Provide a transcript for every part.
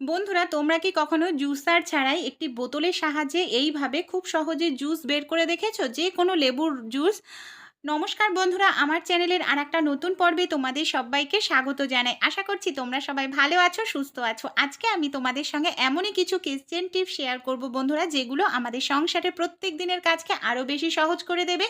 বন্ধুরা, তোমরা কি কখনো জুসার ছাড়াই একটি বোতলের সাহায্যে এইভাবে খুব সহজে জুস বের করে দেখেছ? যে কোনো লেবুর জুস। নমস্কার বন্ধুরা, আমার চ্যানেলের আর একটা নতুন পর্বে তোমাদের সবাইকে স্বাগত জানাই। আশা করছি তোমরা সবাই ভালো আছো, সুস্থ আছো। আজকে আমি তোমাদের সঙ্গে এমনই কিছু কিচেন টিপস শেয়ার করব বন্ধুরা, যেগুলো আমাদের সংসারে প্রত্যেক দিনের কাজকে আরও বেশি সহজ করে দেবে।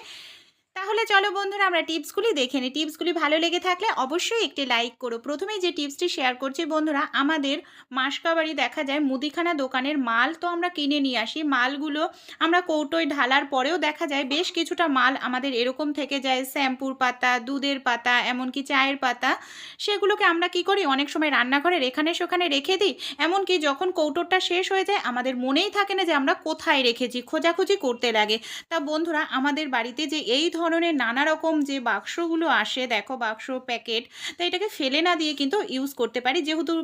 তাহলে চলো বন্ধুরা আমরা টিপসগুলি দেখে নিই। টিপসগুলি ভালো লেগে থাকলে অবশ্যই একটি লাইক করো। প্রথমেই যে টিপসটি শেয়ার করছি বন্ধুরা, আমাদের মাসকাবাড়ি দেখা যায়, মুদিখানা দোকানের মাল তো আমরা কিনে নিয়ে আসি। মালগুলো আমরা কৌটোয় ঢালার পরেও দেখা যায়, বেশ কিছুটা মাল আমাদের এরকম থেকে যায়, শ্যাম্পুর পাতা, দুধের পাতা, এমনকি চায়ের পাতা, সেগুলোকে আমরা কি করি? অনেক সময় রান্নাঘরের এখানে সেখানে রেখে দিই। এমনকি যখন কৌটোরটা শেষ হয়ে যায়, আমাদের মনেই থাকে না যে আমরা কোথায় রেখেছি, খোঁজাখুঁজি করতে লাগে। তা বন্ধুরা, আমাদের বাড়িতে যে এই ধরনের নানা রকম যে বাক্সগুলো আসে, দেখো বাক্স প্যাকেট, তো এটাকে ফেলে না দিয়ে কিন্তু ইউজ করতে পারি। যেহেতু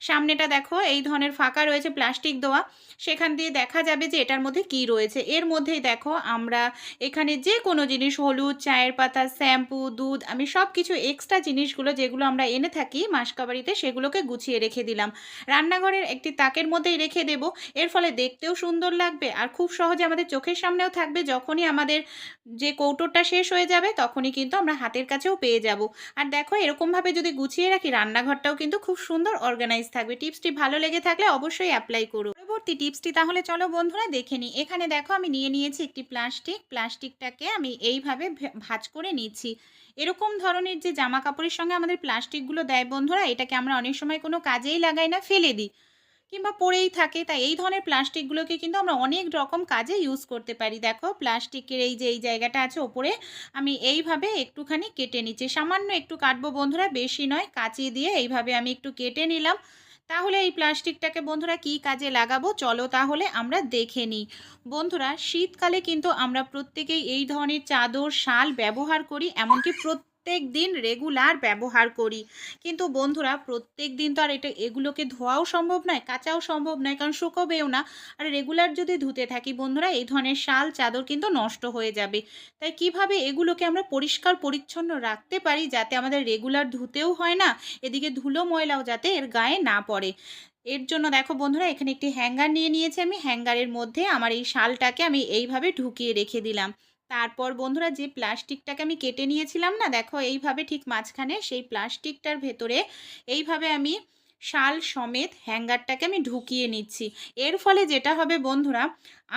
সামনেটা দেখো, এই ধরনের ফাঁকা রয়েছে প্লাস্টিক দেওয়া সেখান দিয়ে দেখা যাবে যে এটার মধ্যে কি রয়েছে। এর মধ্যেই দেখো, আমরা এখানে যে কোনো জিনিস, হলুদ, চায়ের পাতা, শ্যাম্পু, দুধ, আমি সব কিছু এক্সট্রা জিনিসগুলো যেগুলো আমরা এনে থাকি মাসকাবাড়িতে সেগুলোকে গুছিয়ে রেখে দিলাম। রান্নাঘরের একটি তাকের মধ্যেই রেখে দেব। এর ফলে দেখতেও সুন্দর লাগবে আর খুব সহজে আমাদের চোখের সামনেও থাকবে। যখনই আমাদের যে কৌটোটা শেষ হয়ে যাবে, তখনই কিন্তু আমরা হাতের কাছেও পেয়ে যাব। আর দেখো, এরকমভাবে যদি গুছিয়ে রাখি, রান্নাঘরটাও কিন্তু খুব সুন্দর অর্গানাইজ থাকবে। টিপসটি ভালো লেগে থাকলে অবশ্যই অ্যাপ্লাই করো পরবর্তী টিপসটি তাহলে চলো বন্ধুরা দেখে নিই। এখানে দেখো আমি নিয়ে নিয়েছি একটি প্লাস্টিক প্লাস্টিকটাকে আমি এইভাবে ভাঁজ করে নিচ্ছি। এরকম ধরনের যে জামা কাপড়ের সঙ্গে আমাদের প্লাস্টিকগুলো দেয় বন্ধুরা, এটাকে আমরা অনেক সময় কোনো কাজেই লাগাই না, ফেলে দিই। কিংবা পড়েই থাকে, তাই এই ধরনের প্লাস্টিকগুলোকে কিন্তু আমরা অনেক রকম কাজে ইউজ করতে পারি। দেখো, প্লাস্টিকের এই যে, এই জায়গাটা আছে ওপরে, আমি এইভাবে একটুখানি কেটে নিচ্ছি। সামান্য একটু কাটবো বন্ধুরা, বেশি নয়, কাঁচি দিয়ে এইভাবে আমি একটু কেটে নিলাম। তাহলে এই প্লাস্টিকটাকে বন্ধুরা কি কাজে লাগাবো? চলো তাহলে আমরা দেখে নিই। বন্ধুরা, শীতকালে কিন্তু আমরা প্রত্যেকেই এই ধরনের চাদর, শাল ব্যবহার করি, এমনকি প্রত্যেক দিন রেগুলার ব্যবহার করি। কিন্তু বন্ধুরা, প্রত্যেক দিন তো আর এটা, এগুলোকে ধোয়াও সম্ভব নয়, কাঁচাও সম্ভব নয়, কারণ শুকোবেও না। আর রেগুলার যদি ধুতে থাকি বন্ধুরা, এই ধরনের শাল চাদর কিন্তু নষ্ট হয়ে যাবে। তাই কীভাবে এগুলোকে আমরা পরিষ্কার, পরিচ্ছন্ন রাখতে পারি যাতে আমাদের রেগুলার ধুতেও হয় না, এদিকে ধুলো ময়লাও যাতে এর গায়ে না পড়ে? এর জন্য দেখো বন্ধুরা, এখানে একটি হ্যাঙ্গার নিয়ে নিয়েছি আমি। হ্যাঙ্গারের মধ্যে আমার এই শালটাকে আমি এইভাবে ঢুকিয়ে রেখে দিলাম। তারপর বন্ধুরা যে প্লাস্টিকটাকে আমি কেটে নিয়েছিলাম না, দেখো এইভাবে ঠিক মাঝখানে সেই প্লাস্টিকটার ভেতরে এইভাবে আমি শাল সমেত হ্যাঙ্গারটাকে আমি ঢুকিয়ে নিচ্ছি। এর ফলে যেটা হবে বন্ধুরা,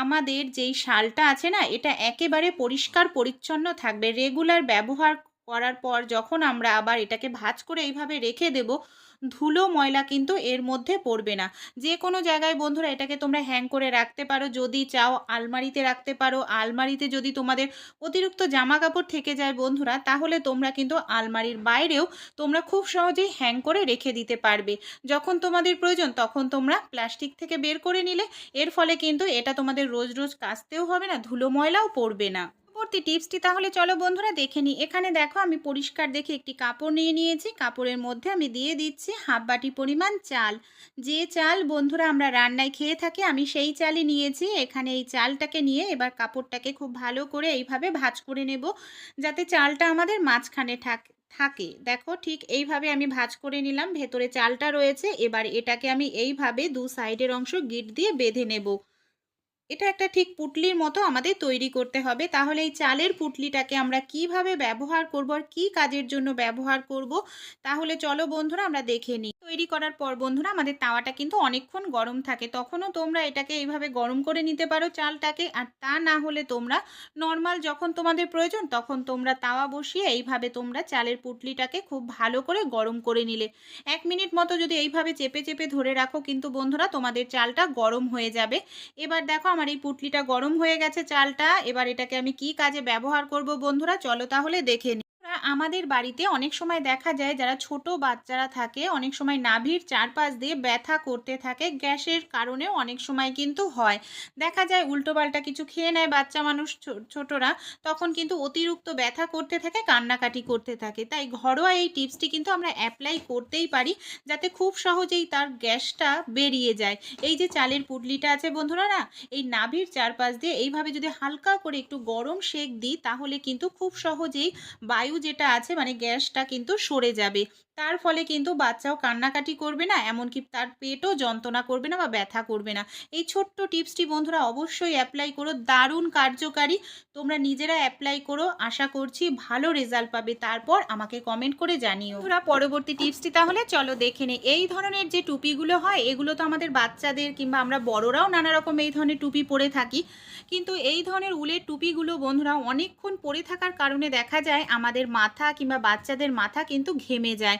আমাদের যেই শালটা আছে না, এটা একেবারে পরিষ্কার পরিচ্ছন্ন থাকবে। রেগুলার ব্যবহার করার পর যখন আমরা আবার এটাকে ভাঁজ করে এইভাবে রেখে দেব ধুলো ময়লা কিন্তু এর মধ্যে পড়বে না। যে কোনো জায়গায় বন্ধুরা এটাকে তোমরা হ্যাং করে রাখতে পারো। যদি চাও আলমারিতে রাখতে পারো। আলমারিতে যদি তোমাদের অতিরিক্ত জামা কাপড় থেকে যায় বন্ধুরা, তাহলে তোমরা কিন্তু আলমারির বাইরেও তোমরা খুব সহজেই হ্যাং করে রেখে দিতে পারবে। যখন তোমাদের প্রয়োজন তখন তোমরা প্লাস্টিক থেকে বের করে নিলে। এর ফলে কিন্তু এটা তোমাদের রোজ রোজ কাচতেও হবে না, ধুলো ময়লাও পড়বে না। পরবর্তী টিপসটি তাহলে চলো বন্ধুরা দেখে নিই। এখানে দেখো, আমি পরিষ্কার দেখে একটি কাপড় নিয়ে নিয়েছি। কাপড়ের মধ্যে আমি দিয়ে দিচ্ছি হাফ বাটি পরিমাণ চাল। যে চাল বন্ধুরা আমরা রান্নায় খেয়ে থাকি, আমি সেই চালই নিয়েছি। এখানে এই চালটাকে নিয়ে এবার কাপড়টাকে খুব ভালো করে এইভাবে ভাজ করে নেব, যাতে চালটা আমাদের মাঝখানে থাক, থাকে। দেখো, ঠিক এইভাবে আমি ভাজ করে নিলাম। ভেতরে চালটা রয়েছে। এবার এটাকে আমি এইভাবে দু সাইডের অংশ গিট দিয়ে বেঁধে নেব। এটা একটা ঠিক পুটলির মতো আমাদের তৈরি করতে হবে। তাহলে এই চালের পুটলিটাকে আমরা কীভাবে ব্যবহার করব আর কি কাজের জন্য ব্যবহার করব, তাহলে চলো বন্ধুরা আমরা দেখে নিই। তৈরি করার পর বন্ধুরা আমাদের তাওয়াটা কিন্তু অনেকক্ষণ গরম থাকে। তখনও তোমরা এটাকে এইভাবে গরম করে নিতে পারো চালটাকে। আর তা না হলে তোমরা নর্মাল যখন তোমাদের প্রয়োজন তখন তোমরা তাওয়া বসিয়ে এইভাবে তোমরা চালের পুটলিটাকে খুব ভালো করে গরম করে নিলে। এক মিনিট মতো যদি এইভাবে চেপে চেপে ধরে রাখো কিন্তু বন্ধুরা তোমাদের চালটা গরম হয়ে যাবে। এবার দেখো আমার এই পুটলিটা গরম হয়ে গেছে চালটা। এবার এটাকে আমি কি কাজে ব্যবহার করব বন্ধুরা? চলো তাহলে দেখে আমাদের বাড়িতে অনেক সময় দেখা যায় যারা ছোট বাচ্চারা থাকে, অনেক সময় নাভির চারপাশ দিয়ে ব্যথা করতে থাকে, গ্যাসের কারণেও অনেক সময় কিন্তু হয়। দেখা যায় উল্টোপাল্টা কিছু খেয়ে নেয় বাচ্চা মানুষ ছোটরা, তখন কিন্তু অতিরিক্ত ব্যথা করতে থাকে, কান্নাকাটি করতে থাকে। তাই ঘরোয়া এই টিপসটি কিন্তু আমরা অ্যাপ্লাই করতেই পারি, যাতে খুব সহজেই তার গ্যাসটা বেরিয়ে যায়। এই যে চালের পুটলিটা আছে বন্ধুরা না, এই নাভির চারপাশ দিয়ে এইভাবে যদি হালকা করে একটু গরম সেক দিই, তাহলে কিন্তু খুব সহজেই বায়ু যেটা আছে মানে গ্যাসটা কিন্তু সরে যাবে। তার ফলে কিন্তু বাচ্চাও কান্নাকাটি করবে না, এমনকি তার পেটও যন্ত্রণা করবে না বা ব্যথা করবে না। এই ছোট্ট টিপসটি বন্ধুরা অবশ্যই অ্যাপ্লাই করো, দারুণ কার্যকারী। তোমরা নিজেরা অ্যাপ্লাই করো, আশা করছি ভালো রেজাল্ট পাবে। তারপর আমাকে কমেন্ট করে জানিও। বন্ধুরা, পরবর্তী টিপসটি তাহলে চলো দেখে নে এই ধরনের যে টুপিগুলো হয়, এগুলো তো আমাদের বাচ্চাদের কিংবা আমরা বড়রাও নানা রকম এই ধরনের টুপি পরে থাকি। কিন্তু এই ধরনের উলের টুপিগুলো বন্ধুরা অনেকক্ষণ পরে থাকার কারণে দেখা যায়, আমাদের মাথা কিংবা বাচ্চাদের মাথা কিন্তু ঘেমে যায়।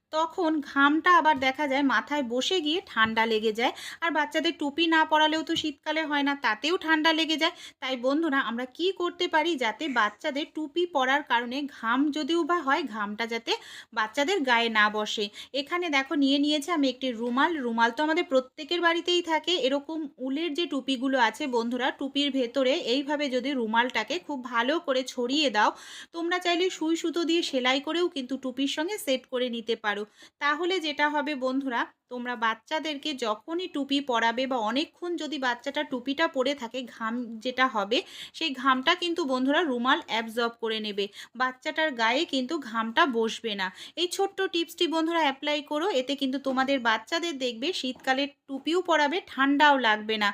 তখন ঘামটা আবার দেখা যায় মাথায় বসে গিয়ে ঠান্ডা লেগে যায়। আর বাচ্চাদের টুপি না পরালেও তো শীতকালে হয় না, তাতেও ঠান্ডা লেগে যায়। তাই বন্ধুরা, আমরা কি করতে পারি যাতে বাচ্চাদের টুপি পরার কারণে ঘাম যদিও বা হয়, ঘামটা যাতে বাচ্চাদের গায়ে না বসে? এখানে দেখো, নিয়ে নিয়েছে আমি একটি রুমাল। রুমাল তো আমাদের প্রত্যেকের বাড়িতেই থাকে। এরকম উলের যে টুপিগুলো আছে বন্ধুরা, টুপির ভেতরে এইভাবে যদি রুমালটাকে খুব ভালো করে ছড়িয়ে দাও, তোমরা চাইলে সুই সুতো দিয়ে সেলাই করেও কিন্তু টুপির সঙ্গে সেট করে নিতে পারো। তাহলে যেটা হবে বন্ধুরা, তোমরা বাচ্চাদেরকে যখনই টুপি পরাবে বা অনেকক্ষণ যদি বাচ্চাটা টুপিটা পরে থাকে, ঘাম যেটা হবে, সেই ঘামটা কিন্তু বন্ধুরা রুমাল অ্যাবজর্ব করে নেবে। বাচ্চাটার গায়ে কিন্তু ঘামটা বসবে না। এই ছোট্ট টিপসটি বন্ধুরা অ্যাপ্লাই করো, এতে কিন্তু তোমাদের বাচ্চাদের দেখবে শীতকালে টুপিও পরাবে, ঠান্ডাও লাগবে না।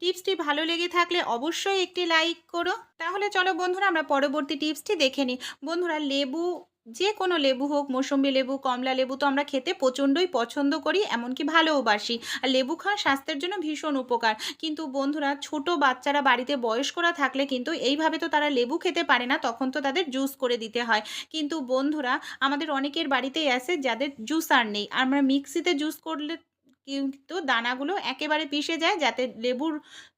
টিপসটি ভালো লেগে থাকলে অবশ্যই একটি লাইক করো। তাহলে চলো বন্ধুরা, আমরা পরবর্তী টিপসটি দেখে নিই। বন্ধুরা, লেবু যে কোনো লেবু হোক, মৌসম্বি লেবু, কমলা লেবু তো আমরা খেতে প্রচণ্ডই পছন্দ করি, এমনকি ভালোওবাসি আর লেবু খাওয়া স্বাস্থ্যের জন্য ভীষণ উপকার। কিন্তু বন্ধুরা, ছোট বাচ্চারা বাড়িতে বয়স্করা থাকলে কিন্তু এইভাবে তো তারা লেবু খেতে পারে না, তখন তো তাদের জুস করে দিতে হয়। কিন্তু বন্ধুরা, আমাদের অনেকের বাড়িতেই আছে যাদের জুস আর নেই। আমরা মিক্সিতে জুস করলে কিন্তু দানাগুলো একেবারে পিষে যায় যাতে লেবুর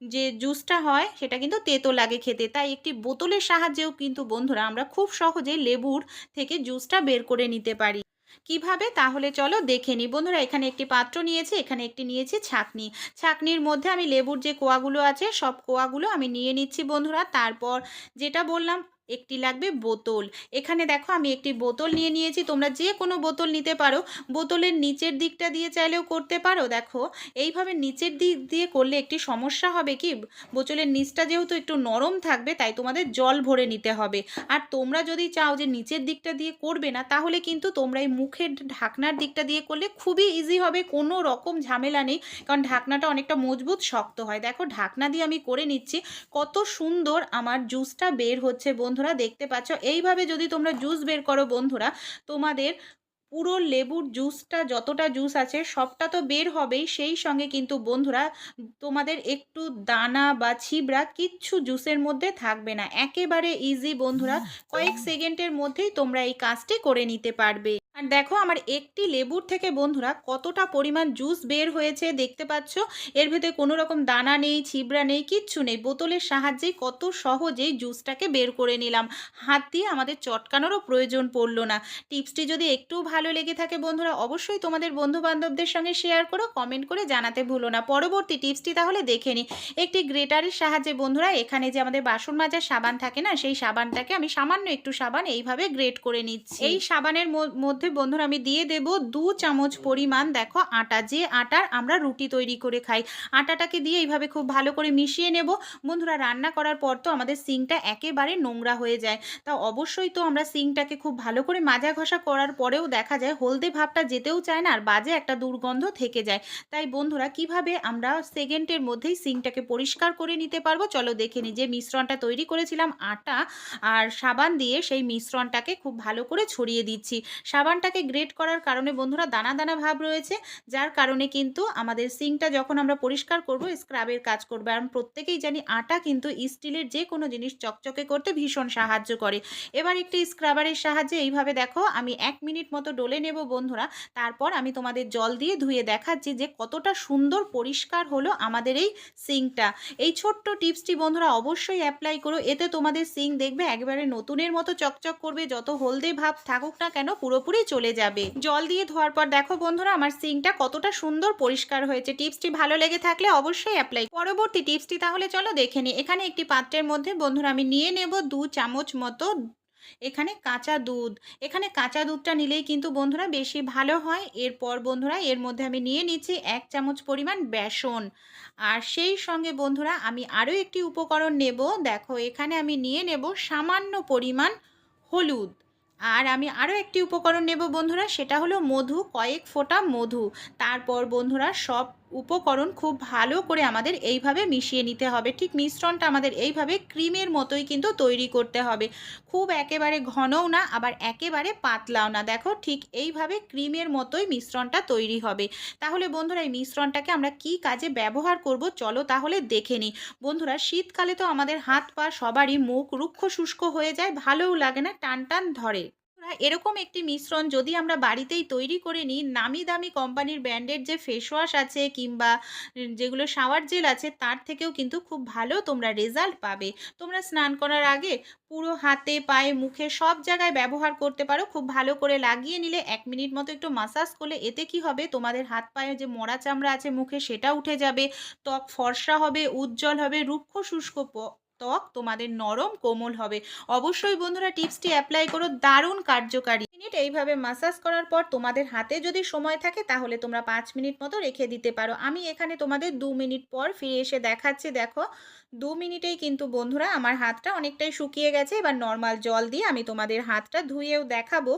যে জুসটা হয় সেটা কিন্তু তেতো লাগে খেতে। তাই একটি বোতলের সাহায্যেও কিন্তু বন্ধুরা আমরা খুব সহজে লেবুর থেকে জুসটা বের করে নিতে পারি। কীভাবে? তাহলে চলো দেখে নিই। বন্ধুরা, এখানে একটি পাত্র নিয়েছি, এখানে একটি নিয়েছি ছাকনি। ছাকনির মধ্যে আমি লেবুর যে কোয়াগুলো আছে, সব কোয়াগুলো আমি নিয়ে নিচ্ছি বন্ধুরা। তারপর যেটা বললাম একটি লাগবে বোতল। এখানে দেখো আমি একটি বোতল নিয়ে নিয়েছি, তোমরা যে কোনো বোতল নিতে পারো। বোতলের নিচের দিকটা দিয়ে চাইলেও করতে পারো। দেখো, এইভাবে নিচের দিক দিয়ে করলে একটি সমস্যা হবে কি? বোতলের নিচটা যেহেতু একটু নরম থাকবে, তাই তোমাদের জল ভরে নিতে হবে। আর তোমরা যদি চাও যে নিচের দিকটা দিয়ে করবে না, তাহলে কিন্তু তোমরা এই মুখের ঢাকনার দিকটা দিয়ে করলে খুবই ইজি হবে, কোনো রকম ঝামেলা নেই। কারণ ঢাকনাটা অনেকটা মজবুত, শক্ত হয়। দেখো, ঢাকনা দিয়ে আমি করে নিচ্ছি। কত সুন্দর আমার জুসটা বের হচ্ছে বন্ধুরা দেখতে পাচ্ছ। এইভাবে যদি তোমরা জুস বের করো বন্ধুরা তোমাদের পুরো লেবুর জুসটা যতটা জুস আছে সবটা তো বের হবেই। সেই সঙ্গে কিন্তু বন্ধুরা তোমাদের একটু দানা বা ছিবড়া কিচ্ছু জুসের মধ্যে থাকবে না। একেবারে ইজি বন্ধুরা কয়েক সেকেন্ডের মধ্যেই তোমরা এই কাজটি করে নিতে পারবে। আর দেখো আমার একটি লেবুর থেকে বন্ধুরা কতটা পরিমাণ জুস বের হয়েছে দেখতে পাচ্ছ? এর ভেতরে কোনো রকম দানা নেই, ছিবড়া নেই, কিচ্ছু নেই। বোতলের সাহায্যেই কত সহজেই জুসটাকে বের করে নিলাম। হাত দিয়ে আমাদের চটকানোরও প্রয়োজন পড়ল না। টিপসটি যদি একটু ভালো লেগে থাকে বন্ধুরা, অবশ্যই তোমাদের বন্ধু বান্ধবদের সঙ্গে শেয়ার করো কমেন্ট করে জানাতে ভুলো না। পরবর্তী টিপসটি তাহলে দেখে নিই একটি গ্রেটারের সাহায্যে বন্ধুরা, এখানে যে আমাদের বাসন মাজার সাবান থাকে না, সেই সাবানটাকে আমি সামান্য একটু সাবান এইভাবে গ্রেট করে নিচ্ছি। এই সাবানের ম- মধ্যে বন্ধুরা আমি দিয়ে দেব দু চামচ পরিমাণ, দেখো আটা, যে আটার আমরা রুটি তৈরি করে খাই। আটাটাকে দিয়ে এইভাবে খুব ভালো করে মিশিয়ে নেব। বন্ধুরা, রান্না করার পর তো আমাদের সিংটা একেবারে নোংরা হয়ে যায়। তা অবশ্যই তো আমরা সিংটাকে খুব ভালো করে মাজা ঘষা করার পরেও দেখা যায় হলদে ভাবটা যেতেও চায় না, আর বাজে একটা দুর্গন্ধ থেকে যায়। তাই বন্ধুরা, কীভাবে আমরা সেকেন্ডের মধ্যেই সিংটাকে পরিষ্কার করে নিতে পারব? চলো দেখে নিই যে মিশ্রণটা তৈরি করেছিলাম আটা, আর সাবান দিয়ে সেই মিশ্রণটাকে খুব ভালো করে ছড়িয়ে দিচ্ছি। সাবানটাকে গ্রেট করার কারণে বন্ধুরা দানা দানা ভাব রয়েছে, যার কারণে কিন্তু আমাদের সিংটা যখন আমরা পরিষ্কার করব স্ক্রাবের কাজ করবে। আমরা প্রত্যেকেই জানি আটা কিন্তু স্টিলের যে কোনো জিনিস চকচকে করতে ভীষণ সাহায্য করে। এবার একটি স্ক্রাবারের সাহায্যে এইভাবে দেখো, আমি এক মিনিট মতো ডলে নেব বন্ধুরা, তারপর আমি তোমাদের জল দিয়ে ধুয়ে দেখাচ্ছি যে কতটা সুন্দর পরিষ্কার হলো আমাদের এই সিঙ্কটা এই ছোট্ট টিপসটি বন্ধুরা অবশ্যই অ্যাপ্লাই করো, এতে তোমাদের সিং দেখবে একবারে নতুনের মতো চকচক করবে, যত হলদে ভাব থাকুক না কেন, পুরোপুরি চলে যাবে। জল দিয়ে ধোয়ার পর দেখো বন্ধুরা, আমার সিঙ্কটা কতটা সুন্দর পরিষ্কার হয়েছে। টিপসটি ভালো লেগে থাকলে অবশ্যই অ্যাপ্লাই পরবর্তী টিপসটি তাহলে চলো দেখে নিই। এখানে একটি পাত্রের মধ্যে বন্ধুরা আমি নিয়ে নেব দু চামচ মতো এখানে কাঁচা দুধ। এখানে কাঁচা দুধটা নিলেই কিন্তু বন্ধুরা বেশি ভালো হয়। এরপর বন্ধুরা এর মধ্যে আমি নিয়ে নিচ্ছি এক চামচ পরিমাণ বেসন। আর সেই সঙ্গে বন্ধুরা আমি আরও একটি উপকরণ নেব। দেখো এখানে আমি নিয়ে নেব সামান্য পরিমাণ হলুদ। আর আমি আরও একটি উপকরণ নেব বন্ধুরা, সেটা হলো মধু, কয়েক ফোঁটা মধু। তারপর বন্ধুরা সব উপকরণ খুব ভালো করে আমাদের এইভাবে মিশিয়ে নিতে হবে। ঠিক মিশ্রণটা আমাদের এইভাবে ক্রিমের মতোই কিন্তু তৈরি করতে হবে। খুব একেবারে ঘনও না, আবার একেবারে পাতলাও না। দেখো, ঠিক এইভাবে ক্রিমের মতোই মিশ্রণটা তৈরি হবে। তাহলে বন্ধুরা, এই মিশ্রণটাকে আমরা কি কাজে ব্যবহার করব চলো তাহলে দেখে নিই। বন্ধুরা, শীতকালে তো আমাদের হাত পা সবারই মুখ রুক্ষ শুষ্ক হয়ে যায়, ভালোও লাগে না টান টান ধরে। এরকম একটি মিশ্রণ যদি আমরা বাড়িতেই তৈরি করে নিই, নামি দামি কোম্পানির ব্র্যান্ডের যে ফেস ওয়াশ আছে কিংবা যেগুলো শাওয়ার জেল আছে, তার থেকেও কিন্তু খুব ভালো তোমরা রেজাল্ট পাবে। তোমরা স্নান করার আগে পুরো হাতে, পায়ে, মুখে সব জায়গায় ব্যবহার করতে পারো। খুব ভালো করে লাগিয়ে নিলে এক মিনিট মতো একটু মাসাজ করলে এতে কি হবে? তোমাদের হাত পায়ে যে মরা চামড়া আছে মুখে সেটা উঠে যাবে, ত্বক ফর্সা হবে, উজ্জ্বল হবে, রুক্ষ শুষ্ক ত্বক তোমাদের নরম কোমল হবে। অবশ্যই বন্ধুরা টিপসটি অ্যাপ্লাই করো, দারুণ কার্যকারী। মিনিট এইভাবে মাসাজ করার পর তোমাদের হাতে যদি সময় থাকে তাহলে তোমরা পাঁচ মিনিট মতো রেখে দিতে পারো। আমি এখানে তোমাদের দু মিনিট পর ফিরে এসে দেখাচ্ছি, দেখো। দু মিনিটেই কিন্তু বন্ধুরা আমার হাতটা অনেকটাই শুকিয়ে গেছে। এবার নর্মাল জল দিয়ে আমি তোমাদের হাতটা ধুয়েও দেখাবো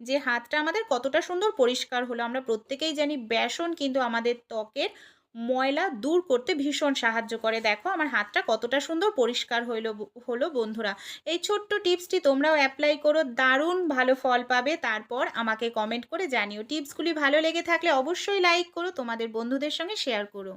যে হাতটা আমাদের কতটা সুন্দর পরিষ্কার হলো। আমরা প্রত্যেকেই জানি বেসন কিন্তু আমাদের ত্বকের ময়লা দূর করতে ভীষণ সাহায্য করে। দেখো, আমার হাতটা কতটা সুন্দর পরিষ্কার হইল হলো বন্ধুরা। এই ছোট্ট টিপসটি তোমরাও অ্যাপ্লাই করো, দারুণ ভালো ফল পাবে। তারপর আমাকে কমেন্ট করে জানিও। টিপসগুলি ভালো লেগে থাকলে অবশ্যই লাইক করো, তোমাদের বন্ধুদের সঙ্গে শেয়ার করো।